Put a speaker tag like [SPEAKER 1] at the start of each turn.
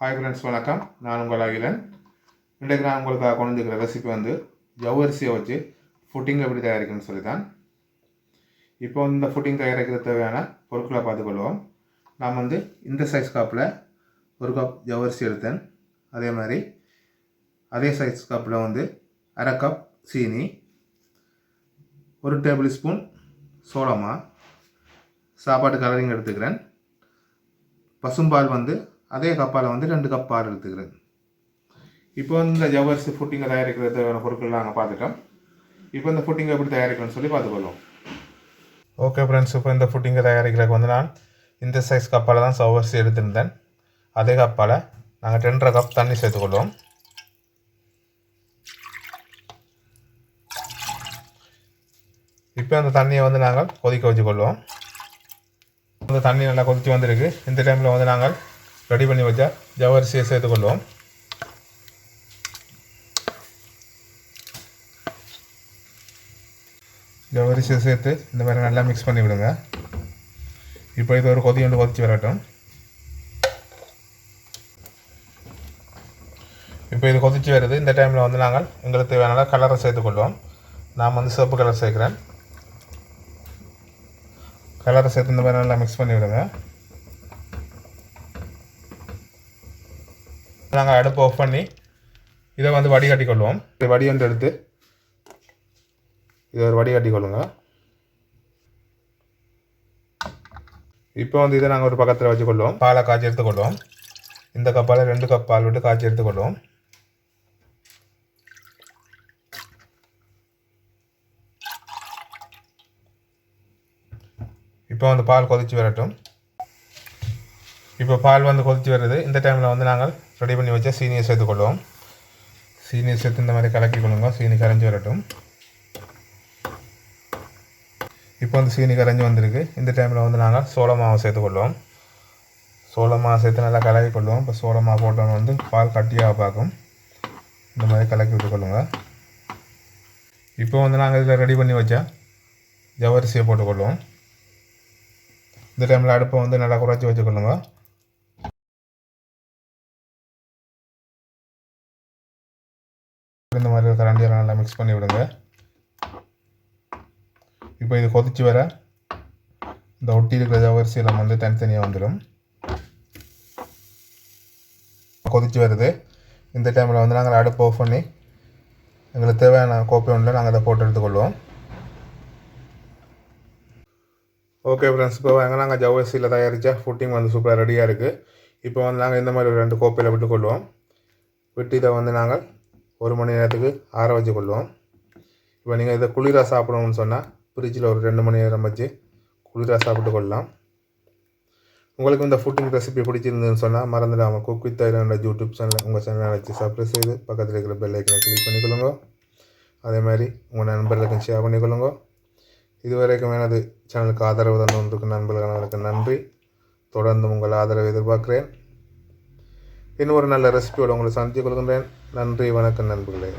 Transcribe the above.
[SPEAKER 1] Hi friends வணக்கம். நான் உங்கள் அகிலன். இன்றைக்கு நான் உங்களுக்காக கொண்டு வந்துருக்கிற ரெசிபி வந்து ஜவ்வரிசியை வச்சு ஃபுட்டிங் எப்படி தயாரிக்கணும்னு சொல்லி தான் இப்போ வந்து இந்த ஃபுட்டிங் தயாரிக்கிறது தேவையான பொருட்களை பார்த்துக்கொள்வோம். நான் வந்து இந்த சைஸ் கப்பில் ஒரு கப் ஜவ்வரிசி எடுத்தேன். அதே மாதிரி அதே சைஸ் கப்பில் வந்து அரை கப் சீனி ஒரு டேபிள் ஸ்பூன் சோளமா சாப்பாட்டு கலரிங் எடுத்துக்கிறேன். பசும்பால் வந்து அதே கப்பால் வந்து ரெண்டு கப் பால் எடுத்துக்கிறேன். இப்போ வந்து இந்த ஜவ்வரிசி ஃபுட்டிங்கை தயாரிக்கிறது தேவையான பொருட்கள் நாங்கள் பார்த்துட்டோம். இப்போ இந்த ஃபுட்டிங்கை எப்படி தயாரிக்கணும்னு சொல்லி பார்த்துக்கொள்வோம். ஓகே ஃப்ரெண்ட்ஸ் இப்போ இந்த ஃபுட்டிங்கை தயாரிக்கிறதுக்கு வந்து நான் இந்த சைஸ் கப்பால் தான் ஜவ்வரிசி எடுத்திருந்தேன். அதே கப்பால் நாங்கள் ரெண்டரை கப் தண்ணி சேர்த்துக்கொள்வோம். இப்போ அந்த தண்ணியை வந்து நாங்கள் கொதிக்க வச்சுக்கொள்வோம். இந்த தண்ணி நல்லா கொதித்து வந்திருக்கு. இந்த டைமில் வந்து நாங்கள் ரெடி பண்ணி வச்சா ஜவ்வரிசியை சேர்த்துக்கொள்வோம். ஜவ்வரிசியை சேர்த்து இந்த மாதிரி நல்லா மிக்ஸ் பண்ணி விடுங்க. இப்போ இது ஒரு கொதி கொண்டு கொதிச்சு வரட்டும். இப்போ இது கொதிச்சு வருது. இந்த டைமில் வந்து நாங்கள் எங்களுக்கு தேவையான கலரை சேர்த்துக்கொள்வோம். நான் வந்து சிவப்பு கலர் சேர்க்குறேன். கலரை சேர்த்து இந்த மாதிரி நல்லா மிக்ஸ் பண்ணி விடுங்க. நாங்கள் அடுப்பு ஆஃப் பண்ணி இதை வந்து வடிகட்டி கொள்வோம் இது வடி வந்து எடுத்து இதை ஒரு வடிகட்டி கொள்ளுங்க இப்போ வந்து இதை நாங்கள் ஒரு பக்கத்தில் வச்சுக்கொள்வோம். பாலை காய்ச்சி எடுத்துக்கொள்வோம். இந்த கப்பால் ரெண்டு கப் பால் விட்டு காய்ச்சி எடுத்துக்கொள்வோம். இப்போ வந்து பால் கொதிச்சு வரட்டும். இப்போ பால் வந்து கொதித்து வருது. இந்த டைமில் வந்து நாங்கள் ரெடி பண்ணி வச்சா சீனியை சேர்த்துக்கொள்வோம். சீனியை சேர்த்து இந்த மாதிரி கலக்கி கொள்ளுங்க. சீனி கரைஞ்சி வரட்டும். இப்போ வந்து சீனி கரைஞ்சி வந்திருக்கு. இந்த டைமில் வந்து நாங்கள் சோள மாவை சேர்த்துக்கொள்வோம். சோள மாவு சேர்த்து நல்லா கலக்கி கொள்வோம். இப்போ சோள மாவு போட்டோன்னு வந்து பால் கட்டியாக பார்க்கும். இந்த மாதிரி கலக்கி விட்டுக்கொள்ளுங்க இப்போ வந்து நாங்கள் இதில் ரெடி பண்ணி வச்சா ஜவரிசியை போட்டுக்கொள்வோம். இந்த டைமில் அடுப்பை வந்து நல்லா குறைச்சி வச்சுக்கொள்ளுங்க. இந்த மாதிரி கரண்டியெல்லாம் நல்லா மிக்ஸ் பண்ணி விடுங்க. இப்போ இது கொதிச்சு வர இந்த ஒட்டி இருக்கிற ஜவரிசி எல்லாம் வந்து தனித்தனியாக வந்துடும் கொதிச்சு வருது. இந்த டைமில் வந்து நாங்கள் அடுப்பு ஆஃப் பண்ணி எங்களுக்கு தேவையான கோப்பை ஒன்றில் நாங்கள் அதை போட்டு எடுத்துக்கொள்வோம். ஓகே ஃப்ரெண்ட்ஸ் இப்போ வாங்க நாங்கள் ஜவ்வரிசியில் தயாரித்த ஃபுட்டிங் வந்து சூப்பராக ரெடியாக இருக்குது இப்போ வந்து நாங்கள் இந்த மாதிரி ஒரு ரெண்டு கோப்பையில் விட்டுக்கொள்வோம். விட்டு இதை வந்து நாங்கள் ஒரு மணி நேரத்துக்கு ஆற வச்சு கொள்வோம். இப்போ நீங்கள் இதை குளிராக சாப்பிடணும்னு சொன்னால் ஃப்ரிட்ஜில் ஒரு ரெண்டு மணி நேரம் வச்சு குளிராக சாப்பிட்டு கொள்ளலாம். உங்களுக்கு இந்த ஃபுட்டிங் ரெசிபி பிடிச்சிருந்ததுன்னு சொன்னால் மறந்துடாமல் cook with island YouTube channel உங்கள் சேனலை வச்சு சப்ஸ்கிரைப் செய்து பக்கத்தில் இருக்கிற பெல் ஐக்கனை கிளிக் பண்ணிக்கொள்ளுங்க அதே மாதிரி உங்கள் நண்பர்களுக்கும் ஷேர் பண்ணிக்கொள்ளுங்க இதுவரைக்கும் எனது சேனலுக்கு ஆதரவு தந்து கொண்டிருக்கும் நண்பர்களுக்கு நன்றி. தொடர்ந்து உங்கள் ஆதரவை எதிர்பார்க்குறேன். இன்னும் ஒரு நல்ல ரெசிபியோடு உங்களை சந்தித்துக் கொள்கின்றேன். நன்றி வணக்கம் நண்பர்களே.